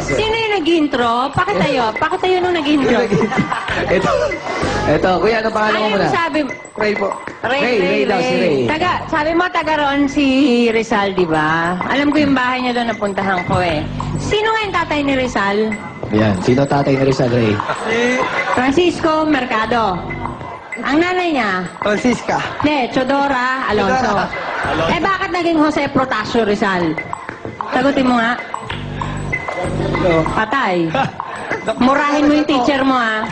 sir. Sino yung nag-intro? Pakitayo. Pakitayo nung nag-intro. ito, ito, kuya, ano pangalan mo Ano muna? yung sabi? Ray po. Ray, Ray, Ray daw si Ray. Taga, sabi mo, taga roon si Rizal, di ba? Alam ko yung bahay niya doon, napuntahan ko eh. Sino nga yung tatay ni Rizal? Yan, sino tatay ni Rizal Ray? Francisco Mercado. Ang nanay niya, Francisca. Ne, Chodora Alonso. Eh, bakit naging Jose Protasio Rizal? Sagutin mo nga. Patay. Murahin mo yung teacher mo, ha?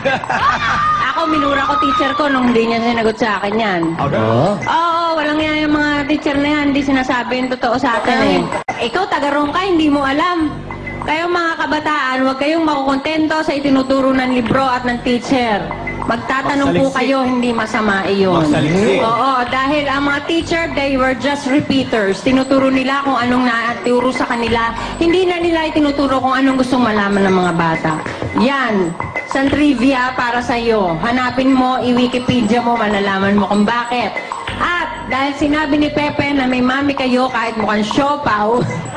Ako, minura ko teacher ko nung hindi niya sinagot sa akin yan. Oo. Oo, walang yan yung mga teacher na yan. Hindi sinasabi yung totoo sa atin eh. Ikaw, taga-roon ka, hindi mo alam. Kayong mga kabataan, huwag kayong makukontento sa itinuturo ng libro at ng teacher. Magtatanong po kayo, hindi masama iyon. Oo, dahil mga teacher, they were just repeaters. Tinuturo nila kung anong naturo sa kanila. Hindi na nila itinuturo kung anong gustong malaman ng mga bata. Yan, isang trivia para sa iyo. Hanapin mo, i-Wikipedia mo, malalaman mo kung bakit. At dahil sinabi ni Pepe na may mami kayo kahit mukhang siopaw,